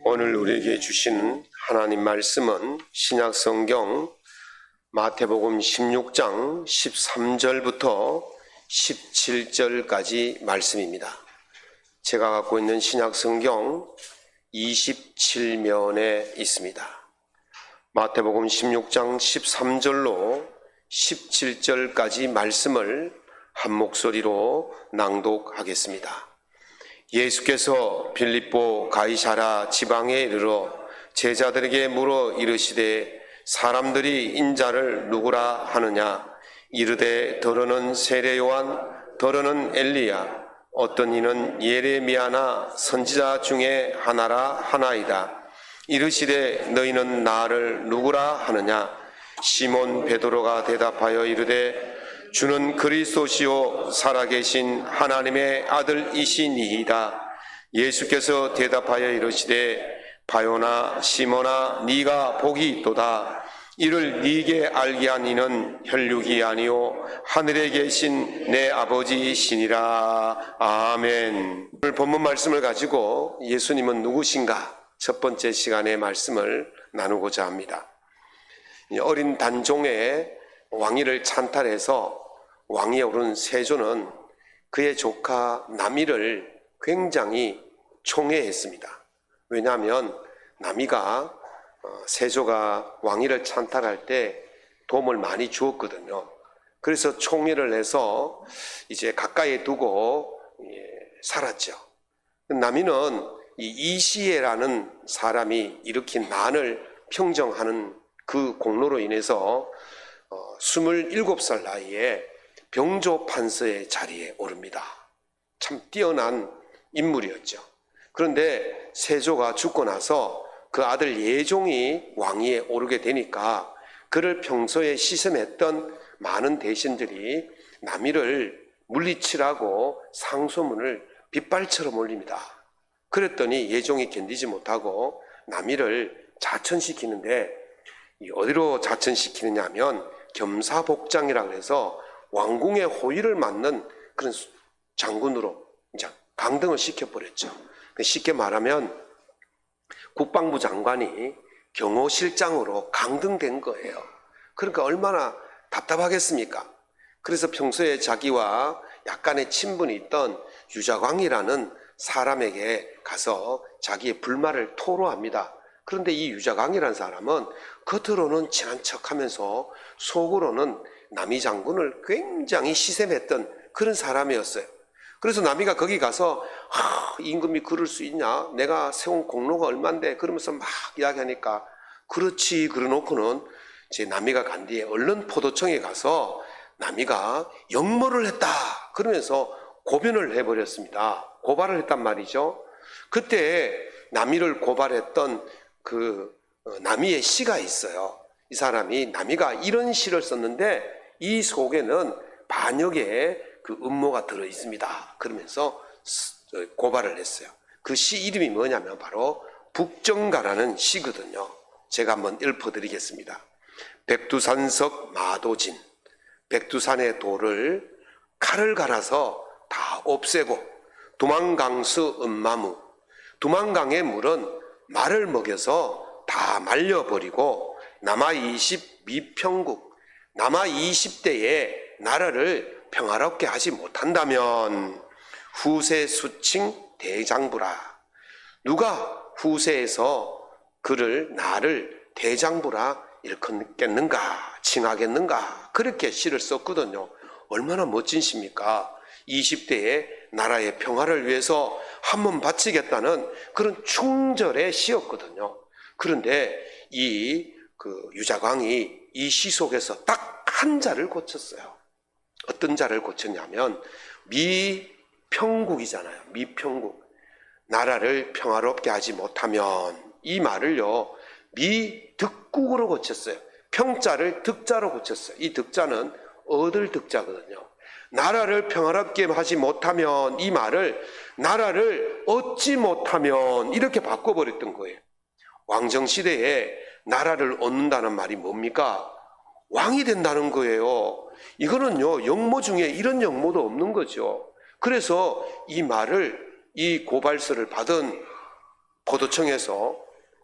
오늘 우리에게 주신 하나님 말씀은 신약 성경 마태복음 16장 13절부터 17절까지 말씀입니다. 제가 갖고 있는 신약 성경 27면에 있습니다. 마태복음 16장 13절로 17절까지 말씀을 한 목소리로 낭독하겠습니다. 예수께서 빌립보 가이사라 지방에 이르러 제자들에게 물어 이르시되 사람들이 인자를 누구라 하느냐? 이르되 더러는 세례 요한 더러는 엘리야. 어떤 이는 예레미야나 선지자 중에 하나라 하나이다. 이르시되 너희는 나를 누구라 하느냐? 시몬 베드로가 대답하여 이르되 주는 그리스도시요 살아계신 하나님의 아들이시니이다. 예수께서 대답하여 이르시되 바요나 시모나 네가 복이 있도다. 이를 네게 알게 한 이는 혈육이 아니요 하늘에 계신 내 아버지시니라. 아멘. 오늘 본문 말씀을 가지고 예수님은 누구신가? 첫 번째 시간의 말씀을 나누고자 합니다. 어린 단종의 왕위를 찬탈해서 왕위에 오른 세조는 그의 조카 남이를 굉장히 총애했습니다. 왜냐하면 남이가 어, 세조가 왕위를 찬탈할 때 도움을 많이 주었거든요. 그래서 총애를 해서 이제 가까이 두고 예, 살았죠. 남이는 이 이시에라는 사람이 일으킨 난을 평정하는 그 공로로 인해서 어, 27살 나이에 병조 판서의 자리에 오릅니다. 참 뛰어난 인물이었죠. 그런데 세조가 죽고 나서 그 아들 예종이 왕위에 오르게 되니까 그를 평소에 시샘했던 많은 대신들이 남이를 물리치라고 상소문을 빗발처럼 올립니다. 그랬더니 예종이 견디지 못하고 남이를 자천시키는데 어디로 자천시키느냐 하면 겸사복장이라고 해서 왕궁의 호위를 맡는 그런 장군으로 이제 강등을 시켜버렸죠. 쉽게 말하면 국방부 장관이 경호실장으로 강등된 거예요. 그러니까 얼마나 답답하겠습니까? 그래서 평소에 자기와 약간의 친분이 있던 유자광이라는 사람에게 가서 자기의 불만을 토로합니다. 그런데 이 유자광이라는 사람은 겉으로는 친한 척 하면서 속으로는 남이 장군을 굉장히 시샘했던 그런 사람이었어요. 그래서 남이가 거기 가서 아, 임금이 그럴 수 있냐? 내가 세운 공로가 얼만데 그러면서 막 이야기하니까 그렇지 그러놓고는 제 남이가 간 뒤에 얼른 포도청에 가서 남이가 역모를 했다 그러면서 고변을 해버렸습니다. 고발을 했단 말이죠. 그때 남이를 고발했던 그 어, 남이의 시가 있어요. 이 사람이 남이가 이런 시를 썼는데 이 속에는 반역의 그 음모가 들어 있습니다. 그러면서 고발을 했어요. 그 시 이름이 뭐냐면 바로 북정가라는 시거든요. 제가 한번 읊어드리겠습니다. 백두산석 마도진, 백두산의 돌을 칼을 갈아서 다 없애고 두만강수 음마무, 두만강의 물은 말을 먹여서 다 말려버리고 남아 20 미평국, 남아 20대의 나라를 평화롭게 하지 못한다면 후세 수칭 대장부라. 누가 후세에서 그를 나를 대장부라 일컫겠는가, 칭하겠는가, 그렇게 시를 썼거든요. 얼마나 멋진 시입니까? 20대의 나라의 평화를 위해서 한번 바치겠다는 그런 충절의 시였거든요. 그런데 이 그 유자광이 이 시 속에서 딱 한 자를 고쳤어요. 어떤 자를 고쳤냐면 미평국이잖아요. 미평국. 나라를 평화롭게 하지 못하면 이 말을요. 미득국으로 고쳤어요. 평자를 득자로 고쳤어요. 이 득자는 얻을 득자거든요. 나라를 평화롭게 하지 못하면 이 말을 나라를 얻지 못하면 이렇게 바꿔버렸던 거예요. 왕정시대에 나라를 얻는다는 말이 뭡니까? 왕이 된다는 거예요. 이거는요, 영모 중에 이런 영모도 없는 거죠. 그래서 이 말을, 이 고발서를 받은 포도청에서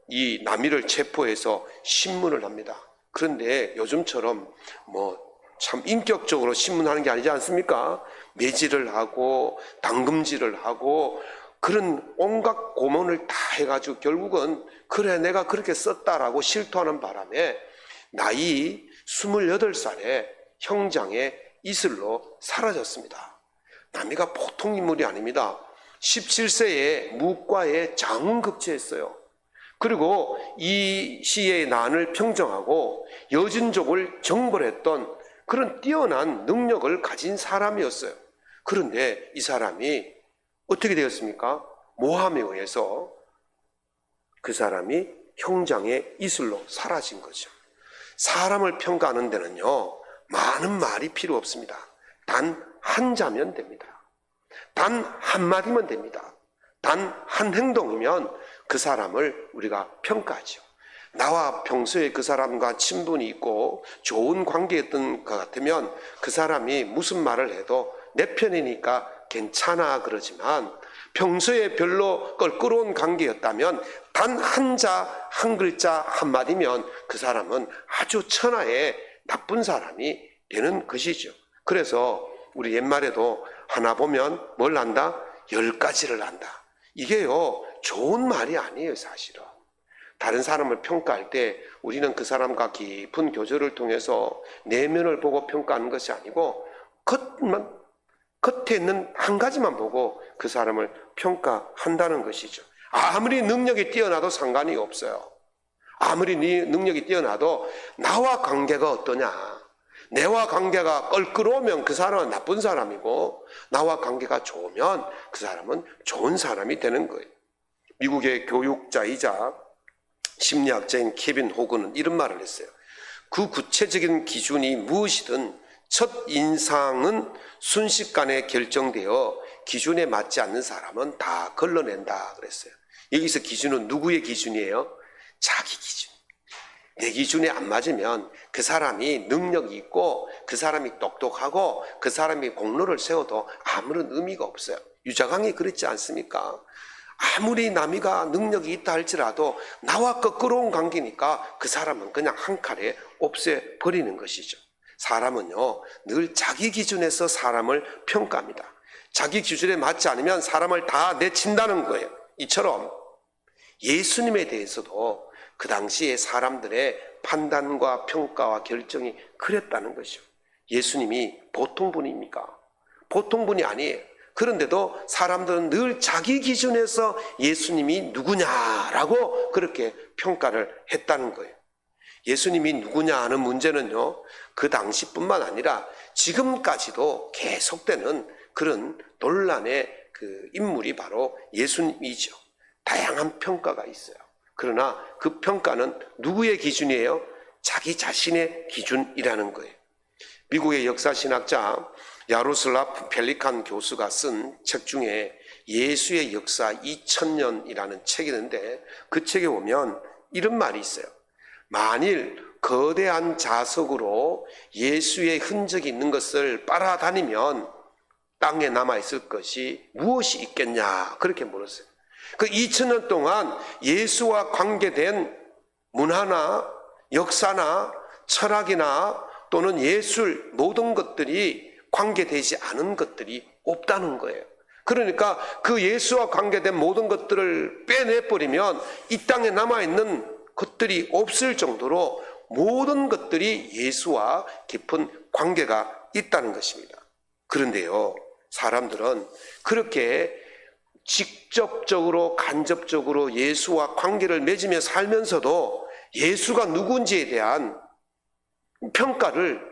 이 남이를 체포해서 신문을 합니다. 그런데 요즘처럼 뭐 참 인격적으로 신문하는 게 아니지 않습니까? 매질을 하고 당금질을 하고 그런 온갖 고문을 다 해가지고 결국은 그래 내가 그렇게 썼다라고 실토하는 바람에 나이 28살에 형장의 이슬로 사라졌습니다. 남이가 보통 인물이 아닙니다. 17세에 무과에 장흥급제했어요. 그리고 이 시의 난을 평정하고 여진족을 정벌했던 그런 뛰어난 능력을 가진 사람이었어요. 그런데 이 사람이 어떻게 되었습니까? 모함에 의해서 그 사람이 형장의 이슬로 사라진 거죠. 사람을 평가하는 데는요, 많은 말이 필요 없습니다. 단 한 자면 됩니다. 단 한마디면 됩니다. 단 한 행동이면 그 사람을 우리가 평가하죠. 나와 평소에 그 사람과 친분이 있고 좋은 관계였던 것 같으면 그 사람이 무슨 말을 해도 내 편이니까 괜찮아 그러지만 평소에 별로 껄끄러운 관계였다면 단 한 자, 한 글자, 한마디면 그 사람은 아주 천하의 나쁜 사람이 되는 것이죠. 그래서 우리 옛말에도 하나 보면 뭘 한다? 열 가지를 한다. 이게요, 좋은 말이 아니에요, 사실은. 다른 사람을 평가할 때 우리는 그 사람과 깊은 교제를 통해서 내면을 보고 평가하는 것이 아니고 겉만 겉에 있는 한 가지만 보고 그 사람을 평가한다는 것이죠. 아무리 능력이 뛰어나도 상관이 없어요. 아무리 네 능력이 뛰어나도 나와 관계가 어떠냐. 내와 관계가 껄끄러우면 그 사람은 나쁜 사람이고 나와 관계가 좋으면 그 사람은 좋은 사람이 되는 거예요. 미국의 교육자이자 심리학자인 케빈 호그는 이런 말을 했어요. 그 구체적인 기준이 무엇이든 첫 인상은 순식간에 결정되어 기준에 맞지 않는 사람은 다 걸러낸다 그랬어요. 여기서 기준은 누구의 기준이에요? 자기 기준. 내 기준에 안 맞으면 그 사람이 능력이 있고 그 사람이 똑똑하고 그 사람이 공로를 세워도 아무런 의미가 없어요. 유자강이 그랬지 않습니까? 아무리 남이가 능력이 있다 할지라도 나와 거꾸로운 관계니까 그 사람은 그냥 한 칼에 없애버리는 것이죠. 사람은요, 늘 자기 기준에서 사람을 평가합니다. 자기 기준에 맞지 않으면 사람을 다 내친다는 거예요. 이처럼 예수님에 대해서도 그 당시에 사람들의 판단과 평가와 결정이 그랬다는 것이죠. 예수님이 보통 분입니까? 보통 분이 아니에요. 그런데도 사람들은 늘 자기 기준에서 예수님이 누구냐라고 그렇게 평가를 했다는 거예요. 예수님이 누구냐 하는 문제는요, 그 당시뿐만 아니라 지금까지도 계속되는 그런 논란의 그 인물이 바로 예수님이죠. 다양한 평가가 있어요. 그러나 그 평가는 누구의 기준이에요? 자기 자신의 기준이라는 거예요. 미국의 역사신학자 야로슬라프 펠리칸 교수가 쓴 책 중에 예수의 역사 2000년이라는 책이 있는데 그 책에 보면 이런 말이 있어요. 만일 거대한 자석으로 예수의 흔적이 있는 것을 빨아다니면 땅에 남아있을 것이 무엇이 있겠냐 그렇게 물었어요. 그 2000년 동안 예수와 관계된 문화나 역사나 철학이나 또는 예술 모든 것들이 관계되지 않은 것들이 없다는 거예요. 그러니까 그 예수와 관계된 모든 것들을 빼내버리면 이 땅에 남아있는 것들이 없을 정도로 모든 것들이 예수와 깊은 관계가 있다는 것입니다. 그런데요, 사람들은 그렇게 직접적으로 간접적으로 예수와 관계를 맺으며 살면서도 예수가 누군지에 대한 평가를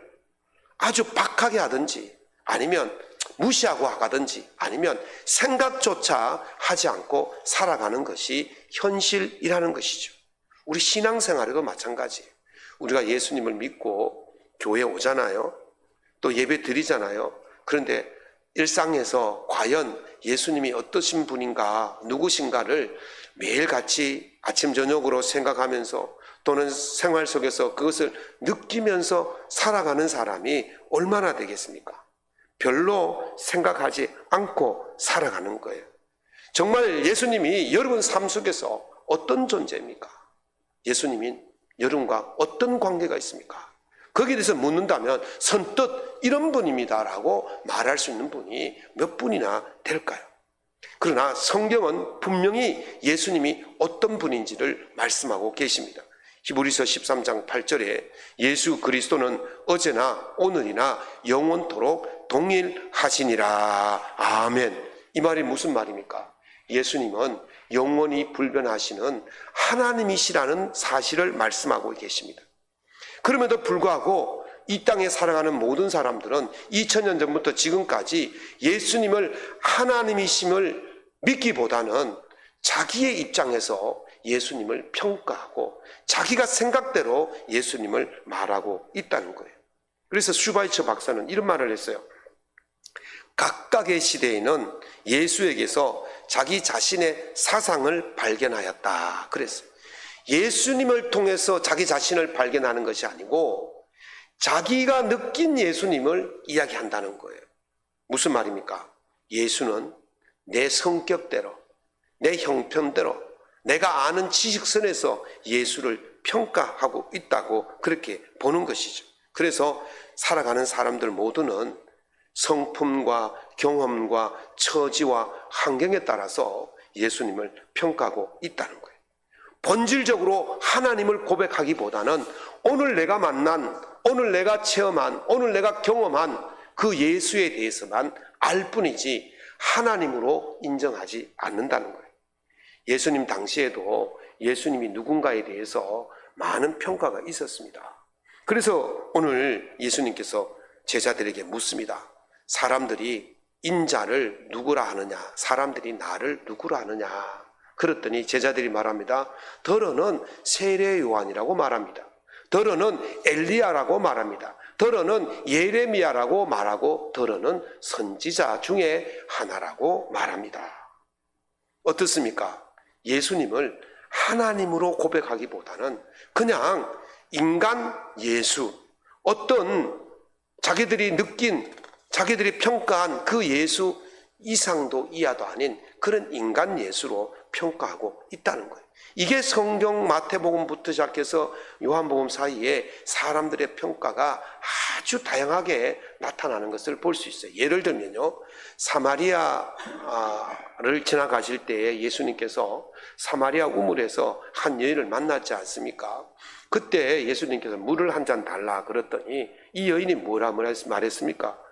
아주 박하게 하든지 아니면 무시하고 가든지 아니면 생각조차 하지 않고 살아가는 것이 현실이라는 것이죠. 우리 신앙생활에도 마찬가지예요. 우리가 예수님을 믿고 교회 오잖아요. 또 예배 드리잖아요. 그런데 일상에서 과연 예수님이 어떠신 분인가, 누구신가를 매일 같이 아침, 저녁으로 생각하면서 또는 생활 속에서 그것을 느끼면서 살아가는 사람이 얼마나 되겠습니까? 별로 생각하지 않고 살아가는 거예요. 정말 예수님이 여러분 삶 속에서 어떤 존재입니까? 예수님이 여러분과 어떤 관계가 있습니까? 거기에 대해서 묻는다면 선뜻 이런 분입니다라고 말할 수 있는 분이 몇 분이나 될까요? 그러나 성경은 분명히 예수님이 어떤 분인지를 말씀하고 계십니다. 히브리서 13장 8절에 예수 그리스도는 어제나 오늘이나 영원토록 동일하시니라. 아멘. 이 말이 무슨 말입니까? 예수님은 영원히 불변하시는 하나님이시라는 사실을 말씀하고 계십니다. 그럼에도 불구하고 이 땅에 살아가는 모든 사람들은 2000년 전부터 지금까지 예수님을 하나님이심을 믿기보다는 자기의 입장에서 예수님을 평가하고 자기가 생각대로 예수님을 말하고 있다는 거예요. 그래서 슈바이처 박사는 이런 말을 했어요. 각각의 시대에는 예수에게서 자기 자신의 사상을 발견하였다. 그랬어요. 예수님을 통해서 자기 자신을 발견하는 것이 아니고 자기가 느낀 예수님을 이야기한다는 거예요. 무슨 말입니까? 예수는 내 성격대로, 내 형편대로, 내가 아는 지식선에서 예수를 평가하고 있다고 그렇게 보는 것이죠. 그래서 살아가는 사람들 모두는 성품과 경험과 처지와 환경에 따라서 예수님을 평가하고 있다는 거예요. 본질적으로 하나님을 고백하기보다는 오늘 내가 만난, 오늘 내가 체험한, 오늘 내가 경험한 그 예수에 대해서만 알 뿐이지 하나님으로 인정하지 않는다는 거예요. 예수님 당시에도 예수님이 누군가에 대해서 많은 평가가 있었습니다. 그래서 오늘 예수님께서 제자들에게 묻습니다. 사람들이 인자를 누구라 하느냐? 사람들이 나를 누구라 하느냐? 그랬더니 제자들이 말합니다. 더러는 세례 요한이라고 말합니다. 더러는 엘리야라고 말합니다. 더러는 예레미야라고 말하고 더러는 선지자 중에 하나라고 말합니다. 어떻습니까? 예수님을 하나님으로 고백하기보다는 그냥 인간 예수, 어떤 자기들이 느낀, 자기들이 평가한 그 예수 이상도 이하도 아닌 그런 인간 예수로 평가하고 있다는 거예요. 이게 성경 마태복음부터 시작해서 요한복음 사이에 사람들의 평가가 아주 다양하게 나타나는 것을 볼 수 있어요. 예를 들면요. 사마리아를 지나가실 때에 예수님께서 사마리아 우물에서 한 여인을 만났지 않습니까? 그때 예수님께서 물을 한 잔 달라 그랬더니 이 여인이 뭐라 말했습니까?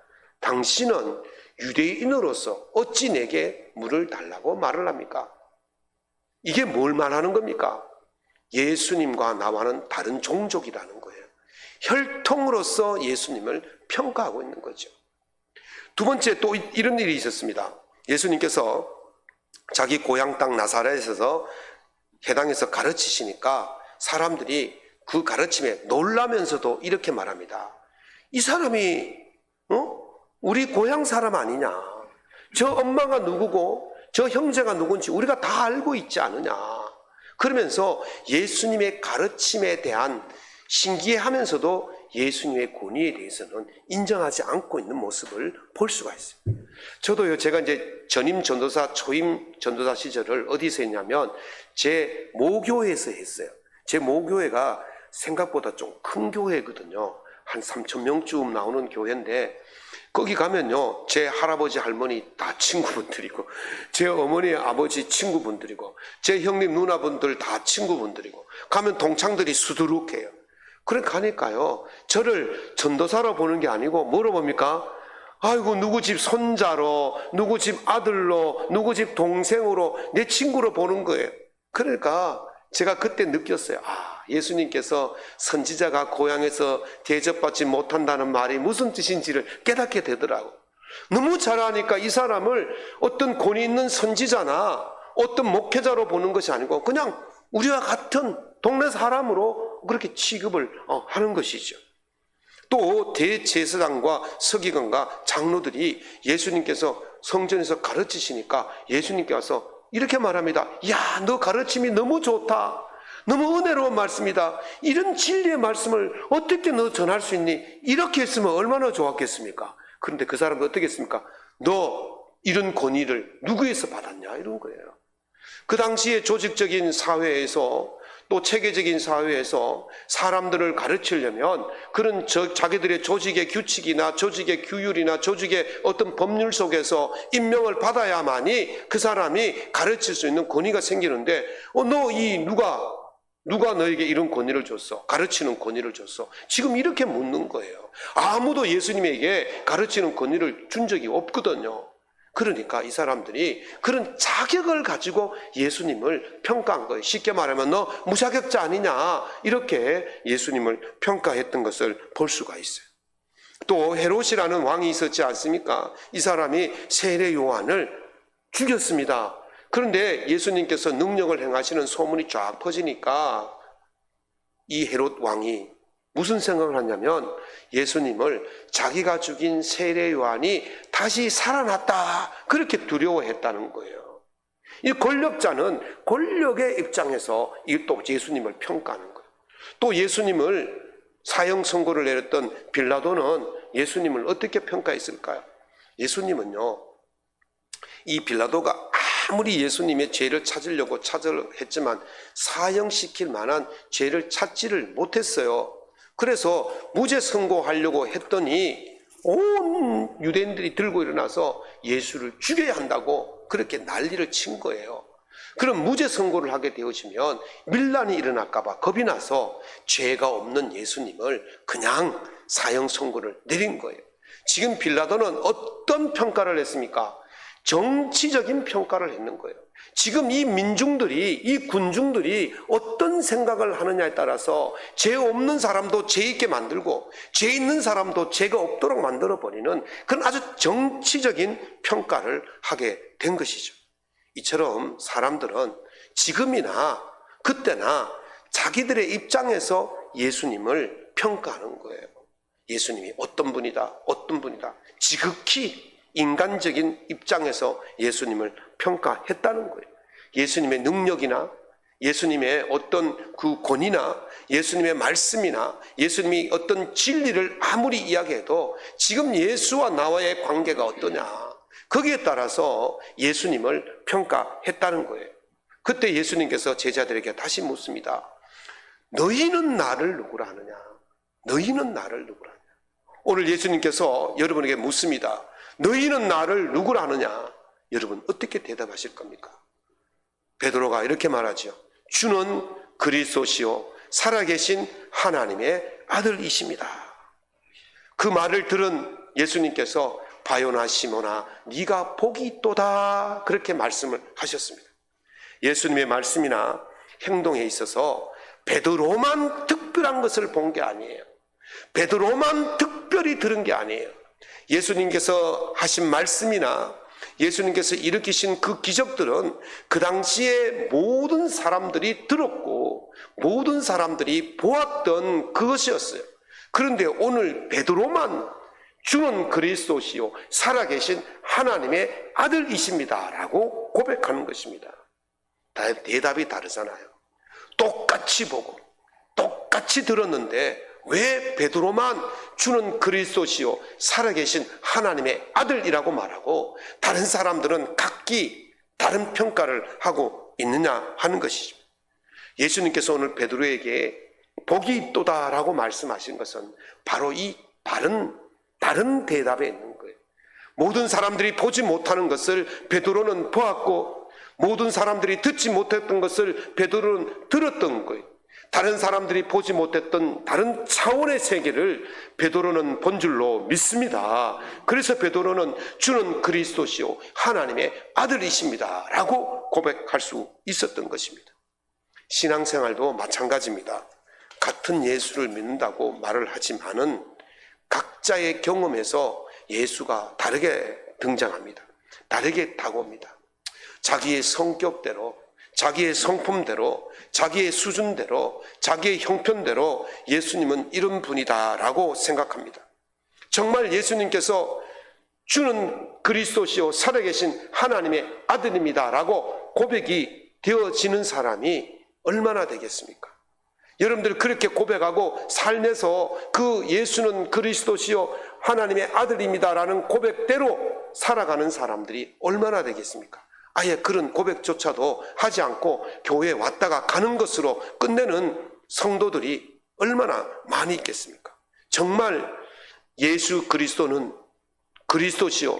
당신은 유대인으로서 어찌 내게 물을 달라고 말을 합니까? 이게 뭘 말하는 겁니까? 예수님과 나와는 다른 종족이라는 거예요. 혈통으로서 예수님을 평가하고 있는 거죠. 두 번째 또 이런 일이 있었습니다. 예수님께서 자기 고향 땅 나사렛에서 해당에서 가르치시니까 사람들이 그 가르침에 놀라면서도 이렇게 말합니다. 이 사람이 어? 우리 고향 사람 아니냐? 저 엄마가 누구고 저 형제가 누군지 우리가 다 알고 있지 않느냐? 그러면서 예수님의 가르침에 대한 신기해하면서도 예수님의 권위에 대해서는 인정하지 않고 있는 모습을 볼 수가 있어요. 저도요, 제가 이제 전임 전도사, 초임 전도사 시절을 어디서 했냐면 제 모교회에서 했어요. 제 모교회가 생각보다 좀 큰 교회거든요. 한 3천 명쯤 나오는 교회인데 거기 가면요, 제 할아버지, 할머니 다 친구분들이고, 제 어머니, 아버지 친구분들이고, 제 형님, 누나분들 다 친구분들이고, 가면 동창들이 수두룩해요. 그래 가니까요, 저를 전도사로 보는 게 아니고, 뭐로 봅니까? 아이고, 누구 집 손자로, 누구 집 아들로, 누구 집 동생으로, 내 친구로 보는 거예요. 그러니까 제가 그때 느꼈어요. 아, 예수님께서 선지자가 고향에서 대접받지 못한다는 말이 무슨 뜻인지를 깨닫게 되더라고. 너무 잘하니까 이 사람을 어떤 권위 있는 선지자나 어떤 목회자로 보는 것이 아니고 그냥 우리와 같은 동네 사람으로 그렇게 취급을 어, 하는 것이죠. 또 대제사장과 서기관과 장로들이 예수님께서 성전에서 가르치시니까 예수님께 와서 이렇게 말합니다. 야, 너 가르침이 너무 좋다. 너무 은혜로운 말씀이다. 이런 진리의 말씀을 어떻게 너 전할 수 있니? 이렇게 했으면 얼마나 좋았겠습니까? 그런데 그 사람은 어떻게 했습니까? 너 이런 권위를 누구에서 받았냐 이런 거예요. 그 당시에 조직적인 사회에서 또 체계적인 사회에서 사람들을 가르치려면 그런 저, 자기들의 조직의 규칙이나 조직의 규율이나 조직의 어떤 법률 속에서 임명을 받아야만이 그 사람이 가르칠 수 있는 권위가 생기는데 어, 너 이 누가 누가 너에게 이런 권위를 줬어? 가르치는 권위를 줬어? 지금 이렇게 묻는 거예요. 아무도 예수님에게 가르치는 권위를 준 적이 없거든요. 그러니까 이 사람들이 그런 자격을 가지고 예수님을 평가한 거예요. 쉽게 말하면 너 무자격자 아니냐. 이렇게 예수님을 평가했던 것을 볼 수가 있어요. 또 헤롯이라는 왕이 있었지 않습니까? 이 사람이 세례 요한을 죽였습니다. 그런데 예수님께서 능력을 행하시는 소문이 쫙 퍼지니까 이 헤롯 왕이 무슨 생각을 하냐면 예수님을 자기가 죽인 세례 요한이 다시 살아났다 그렇게 두려워했다는 거예요. 이 권력자는 권력의 입장에서 이 또 예수님을 평가하는 거예요. 또 예수님을 사형 선고를 내렸던 빌라도는 예수님을 어떻게 평가했을까요? 예수님은요, 이 빌라도가 아무리 예수님의 죄를 찾으려고 찾으려 했지만 사형시킬 만한 죄를 찾지를 못했어요. 그래서 무죄 선고하려고 했더니 온 유대인들이 들고 일어나서 예수를 죽여야 한다고 그렇게 난리를 친 거예요. 그럼 무죄 선고를 하게 되어지면 밀란이 일어날까봐 겁이 나서 죄가 없는 예수님을 그냥 사형 선고를 내린 거예요. 지금 빌라도는 어떤 평가를 했습니까? 정치적인 평가를 했는 거예요. 지금 이 민중들이, 이 군중들이 어떤 생각을 하느냐에 따라서 죄 없는 사람도 죄 있게 만들고 죄 있는 사람도 죄가 없도록 만들어 버리는 그런 아주 정치적인 평가를 하게 된 것이죠. 이처럼 사람들은 지금이나 그때나 자기들의 입장에서 예수님을 평가하는 거예요. 예수님이 어떤 분이다, 어떤 분이다. 지극히 인간적인 입장에서 예수님을 평가했다는 거예요. 예수님의 능력이나 예수님의 어떤 그 권위나 예수님의 말씀이나 예수님이 어떤 진리를 아무리 이야기해도 지금 예수와 나와의 관계가 어떠냐. 거기에 따라서 예수님을 평가했다는 거예요. 그때 예수님께서 제자들에게 다시 묻습니다. 너희는 나를 누구라 하느냐? 너희는 나를 누구라 하느냐? 오늘 예수님께서 여러분에게 묻습니다. 너희는 나를 누구라 하느냐? 여러분 어떻게 대답하실 겁니까? 베드로가 이렇게 말하죠. 주는 그리스도시요 살아계신 하나님의 아들이십니다. 그 말을 들은 예수님께서 바요나 시모나 네가 복이 있도다 그렇게 말씀을 하셨습니다. 예수님의 말씀이나 행동에 있어서 베드로만 특별한 것을 본 게 아니에요. 베드로만 특별히 들은 게 아니에요. 예수님께서 하신 말씀이나 예수님께서 일으키신 그 기적들은 그 당시에 모든 사람들이 들었고 모든 사람들이 보았던 그것이었어요. 그런데 오늘 베드로만 주는 그리스도시요 살아계신 하나님의 아들이십니다라고 고백하는 것입니다. 대답이 다르잖아요. 똑같이 보고 똑같이 들었는데 왜 베드로만 주는 그리스도시요 살아계신 하나님의 아들이라고 말하고 다른 사람들은 각기 다른 평가를 하고 있느냐 하는 것이죠. 예수님께서 오늘 베드로에게 복이 있도다라고 말씀하신 것은 바로 이 다른 다른 대답에 있는 거예요. 모든 사람들이 보지 못하는 것을 베드로는 보았고 모든 사람들이 듣지 못했던 것을 베드로는 들었던 거예요. 다른 사람들이 보지 못했던 다른 차원의 세계를 베드로는 본 줄로 믿습니다. 그래서 베드로는 주는 그리스도시요 하나님의 아들이십니다라고 고백할 수 있었던 것입니다. 신앙생활도 마찬가지입니다. 같은 예수를 믿는다고 말을 하지만은 각자의 경험에서 예수가 다르게 등장합니다. 다르게 다가옵니다. 자기의 성격대로 자기의 성품대로, 자기의 수준대로, 자기의 형편대로 예수님은 이런 분이다라고 생각합니다. 정말 예수님께서 주는 그리스도시요 살아계신 하나님의 아들입니다라고 고백이 되어지는 사람이 얼마나 되겠습니까? 여러분들 그렇게 고백하고 삶에서 그 예수는 그리스도시요 하나님의 아들입니다라는 고백대로 살아가는 사람들이 얼마나 되겠습니까? 아예 그런 고백조차도 하지 않고 교회에 왔다가 가는 것으로 끝내는 성도들이 얼마나 많이 있겠습니까? 정말 예수 그리스도는 그리스도시요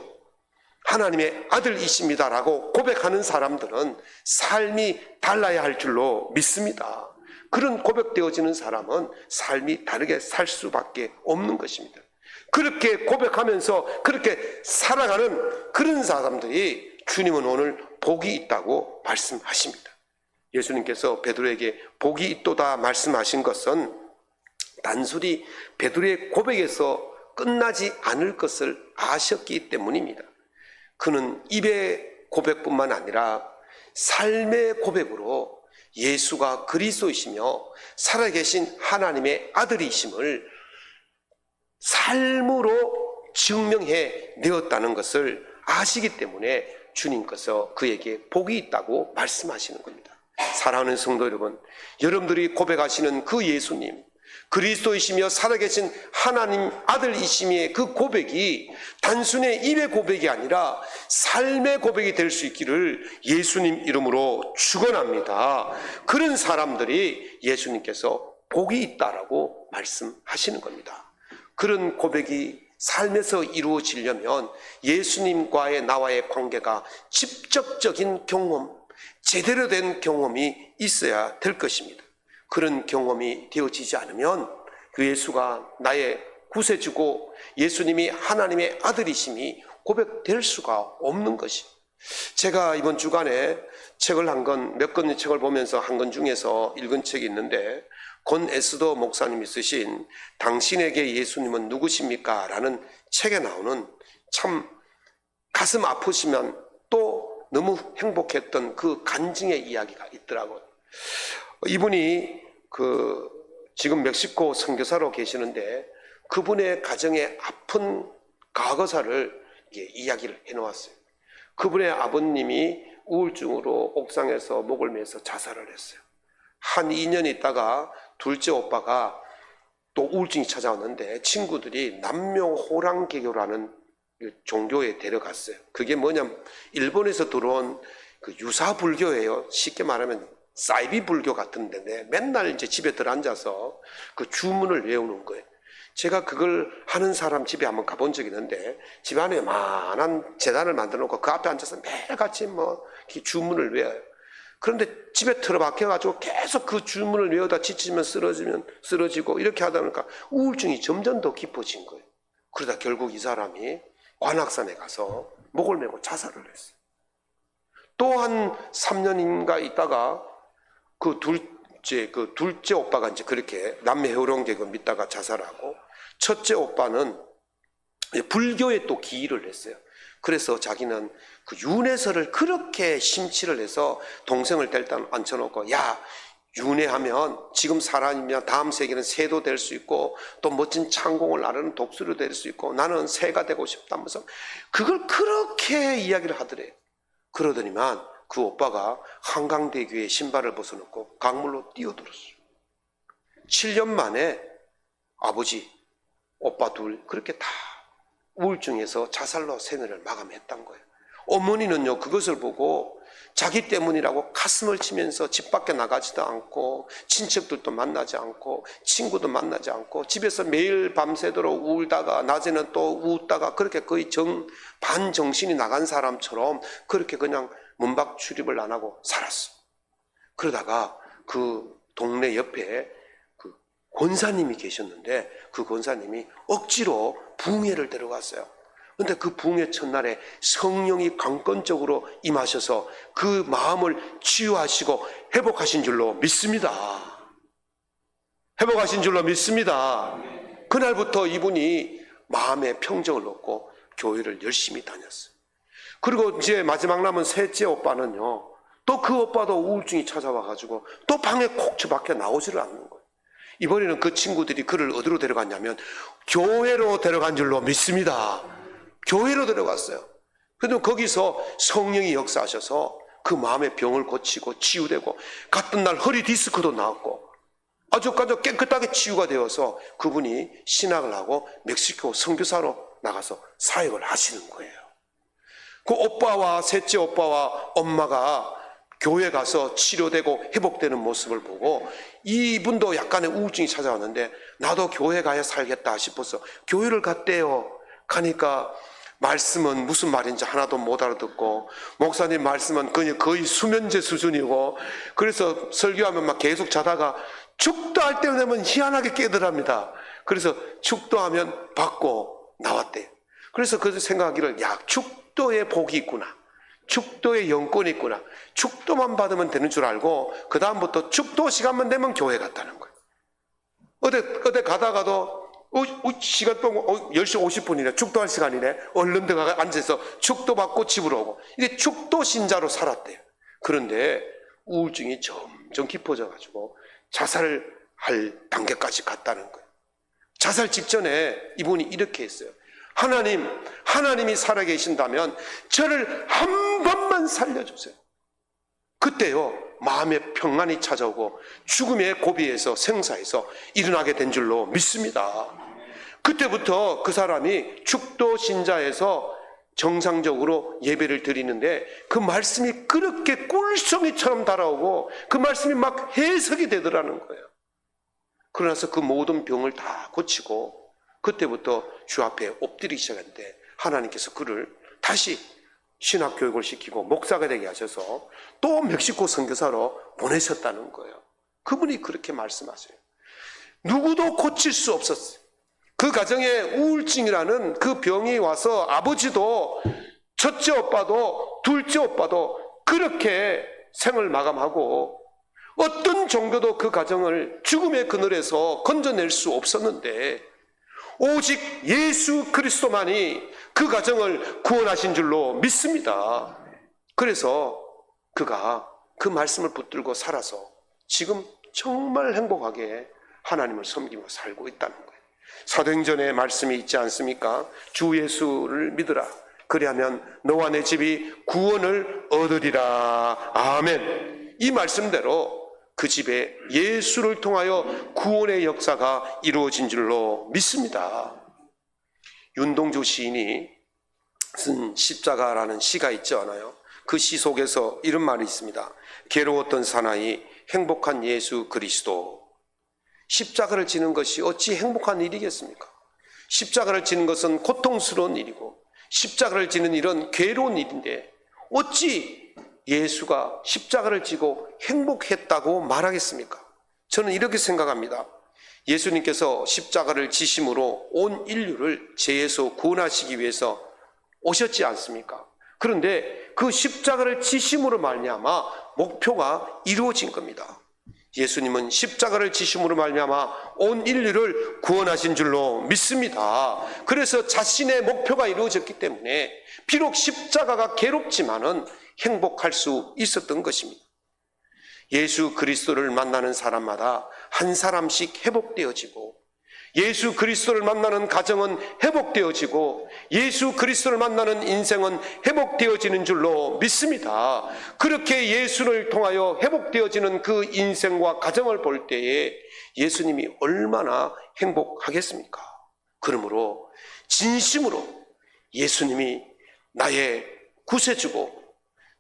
하나님의 아들이십니다라고 고백하는 사람들은 삶이 달라야 할 줄로 믿습니다. 그런 고백되어지는 사람은 삶이 다르게 살 수밖에 없는 것입니다. 그렇게 고백하면서 그렇게 살아가는 그런 사람들이 주님은 오늘 복이 있다고 말씀하십니다. 예수님께서 베드로에게 복이 있도다 말씀하신 것은 단순히 베드로의 고백에서 끝나지 않을 것을 아셨기 때문입니다. 그는 입의 고백뿐만 아니라 삶의 고백으로 예수가 그리스도이시며 살아계신 하나님의 아들이심을 삶으로 증명해 내었다는 것을 아시기 때문에 주님께서 그에게 복이 있다고 말씀하시는 겁니다. 사랑하는 성도 여러분, 여러분들이 고백하시는 그 예수님, 그리스도이시며 살아계신 하나님 아들이심의 그 고백이 단순히 입의 고백이 아니라 삶의 고백이 될 수 있기를 예수님 이름으로 축원합니다. 그런 사람들이 예수님께서 복이 있다라고 말씀하시는 겁니다. 그런 고백이 삶에서 이루어지려면 예수님과의 나와의 관계가 직접적인 경험, 제대로 된 경험이 있어야 될 것입니다. 그런 경험이 되어지지 않으면 그 예수가 나의 구세주고 예수님이 하나님의 아들이심이 고백될 수가 없는 것이. 제가 이번 주간에 책을 한 권, 몇 권의 책을 보면서 한 권 중에서 읽은 책이 있는데 권 에스더 목사님이 쓰신 당신에게 예수님은 누구십니까? 라는 책에 나오는 참 가슴 아프시면 또 너무 행복했던 그 간증의 이야기가 있더라고요. 이분이 그 지금 멕시코 선교사로 계시는데 그분의 가정의 아픈 과거사를 이야기를 해놓았어요. 그분의 아버님이 우울증으로 옥상에서 목을 매서 자살을 했어요. 한 2년 있다가 둘째 오빠가 또 우울증이 찾아왔는데 친구들이 남묘호랑 개교라는 그 종교에 데려갔어요. 그게 뭐냐면 일본에서 들어온 그 유사 불교예요. 쉽게 말하면 사이비 불교 같은 데인데 맨날 이제 집에 들어앉아서 그 주문을 외우는 거예요. 제가 그걸 하는 사람 집에 한번 가본 적이 있는데 집 안에 만한 재단을 만들어 놓고 그 앞에 앉아서 매일같이 뭐 주문을 외워요. 그런데 집에 틀어박혀가지고 계속 그 주문을 외우다 지치면 쓰러지면 쓰러지고 이렇게 하다 보니까 우울증이 점점 더 깊어진 거예요. 그러다 결국 이 사람이 관악산에 가서 목을 메고 자살을 했어요. 또 한 3년인가 있다가 그 둘째, 그 둘째 오빠가 이제 그렇게 남매 효령객을 믿다가 자살하고 첫째 오빠는 불교에 또 기의를 했어요. 그래서 자기는 그 윤회설을 그렇게 심취를 해서 동생을 일단 앉혀놓고 야 윤회하면 지금 사람이면 다음 세계는 새도 될 수 있고 또 멋진 창공을 나르는 독수리도 될 수 있고 나는 새가 되고 싶다면서 그걸 그렇게 이야기를 하더래요. 그러더니만 그 오빠가 한강대교에 신발을 벗어놓고 강물로 뛰어들었어요. 7년 만에 아버지, 오빠 둘 그렇게 다 우울증에서 자살로 생애를 마감했단 거예요. 어머니는요, 그것을 보고 자기 때문이라고 가슴을 치면서 집 밖에 나가지도 않고, 친척들도 만나지 않고, 친구도 만나지 않고, 집에서 매일 밤새도록 울다가, 낮에는 또 웃다가, 그렇게 거의 정, 반정신이 나간 사람처럼 그렇게 그냥 문밖 출입을 안 하고 살았어. 그러다가 그 동네 옆에 그 권사님이 계셨는데, 그 권사님이 억지로 붕해를 데려갔어요. 근데 그 붕의 첫날에 성령이 강권적으로 임하셔서 그 마음을 치유하시고 회복하신 줄로 믿습니다. 회복하신 줄로 믿습니다. 그날부터 이분이 마음의 평정을 얻고 교회를 열심히 다녔어요. 그리고 이제 마지막 남은 셋째 오빠는요, 또 그 오빠도 우울증이 찾아와가지고 또 방에 콕 처박혀 나오지를 않는 거예요. 이번에는 그 친구들이 그를 어디로 데려갔냐면 교회로 데려간 줄로 믿습니다. 교회로 데려갔어요. 그래도 거기서 성령이 역사하셔서 그 마음의 병을 고치고 치유되고 같은 날 허리 디스크도 나왔고 아주까지 깨끗하게 치유가 되어서 그분이 신학을 하고 멕시코 선교사로 나가서 사역을 하시는 거예요. 그 오빠와 셋째 오빠와 엄마가 교회 가서 치료되고 회복되는 모습을 보고 이분도 약간의 우울증이 찾아왔는데 나도 교회 가야 살겠다 싶어서 교회를 갔대요. 가니까 말씀은 무슨 말인지 하나도 못 알아듣고 목사님 말씀은 그냥 거의 수면제 수준이고 그래서 설교하면 막 계속 자다가 축도 할 때 되면 희한하게 깨더랍니다. 그래서 축도하면 받고 나왔대요. 그래서 그 생각하기를 야 축도의 복이 있구나. 축도의 영권이 있구나. 축도만 받으면 되는 줄 알고 그 다음부터 축도 시간만 되면 교회 갔다는 거예요. 어디 어디 가다가도 어, 어, 시간 보고 어, 10시 50분이네 축도할 시간이네 얼른 들어가 앉아서 축도 받고 집으로 오고 이게 축도 신자로 살았대요. 그런데 우울증이 점점 깊어져 가지고 자살을 할 단계까지 갔다는 거예요. 자살 직전에 이분이 이렇게 했어요. 하나님, 하나님이 살아계신다면 저를 한 번만 살려주세요. 그때요, 마음의 평안이 찾아오고 죽음의 고비에서 생사에서 일어나게 된 줄로 믿습니다. 그때부터 그 사람이 축도 신자에서 정상적으로 예배를 드리는데 그 말씀이 그렇게 꿀송이처럼 달아오고 그 말씀이 막 해석이 되더라는 거예요. 그러나서 그 모든 병을 다 고치고 그때부터 주 앞에 엎드리기 시작했는데 하나님께서 그를 다시 신학 교육을 시키고 목사가 되게 하셔서 또 멕시코 선교사로 보내셨다는 거예요. 그분이 그렇게 말씀하세요. 누구도 고칠 수 없었어요. 그 가정에 우울증이라는 그 병이 와서 아버지도 첫째 오빠도 둘째 오빠도 그렇게 생을 마감하고 어떤 종교도 그 가정을 죽음의 그늘에서 건져낼 수 없었는데 오직 예수 그리스도만이 그 가정을 구원하신 줄로 믿습니다. 그래서 그가 그 말씀을 붙들고 살아서 지금 정말 행복하게 하나님을 섬기며 살고 있다는 거예요. 사도행전에 말씀이 있지 않습니까? 주 예수를 믿으라. 그리하면 너와 내 집이 구원을 얻으리라. 아멘. 이 말씀대로 그 집에 예수를 통하여 구원의 역사가 이루어진 줄로 믿습니다. 윤동주 시인이 쓴 십자가라는 시가 있지 않아요? 그 시 속에서 이런 말이 있습니다. 괴로웠던 사나이 행복한 예수 그리스도. 십자가를 지는 것이 어찌 행복한 일이겠습니까? 십자가를 지는 것은 고통스러운 일이고 십자가를 지는 일은 괴로운 일인데 어찌 예수가 십자가를 지고 행복했다고 말하겠습니까? 저는 이렇게 생각합니다. 예수님께서 십자가를 지심으로 온 인류를 죄에서 구원하시기 위해서 오셨지 않습니까? 그런데 그 십자가를 지심으로 말미암아 목표가 이루어진 겁니다. 예수님은 십자가를 지심으로 말미암아 온 인류를 구원하신 줄로 믿습니다. 그래서 자신의 목표가 이루어졌기 때문에 비록 십자가가 괴롭지만은 행복할 수 있었던 것입니다. 예수 그리스도를 만나는 사람마다 한 사람씩 회복되어지고 예수 그리스도를 만나는 가정은 회복되어지고 예수 그리스도를 만나는 인생은 회복되어지는 줄로 믿습니다. 그렇게 예수를 통하여 회복되어지는 그 인생과 가정을 볼 때에 예수님이 얼마나 행복하겠습니까? 그러므로 진심으로 예수님이 나의 구세주고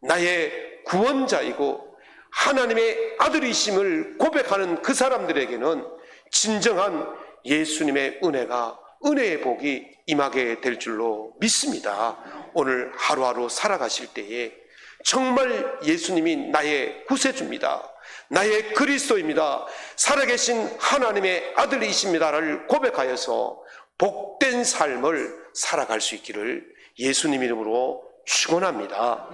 나의 구원자이고 하나님의 아들이심을 고백하는 그 사람들에게는 진정한 예수님의 은혜가 은혜의 복이 임하게 될 줄로 믿습니다. 오늘 하루하루 살아가실 때에 정말 예수님이 나의 구세주입니다. 나의 그리스도입니다. 살아계신 하나님의 아들이십니다를 고백하여서 복된 삶을 살아갈 수 있기를 예수님 이름으로 축원합니다.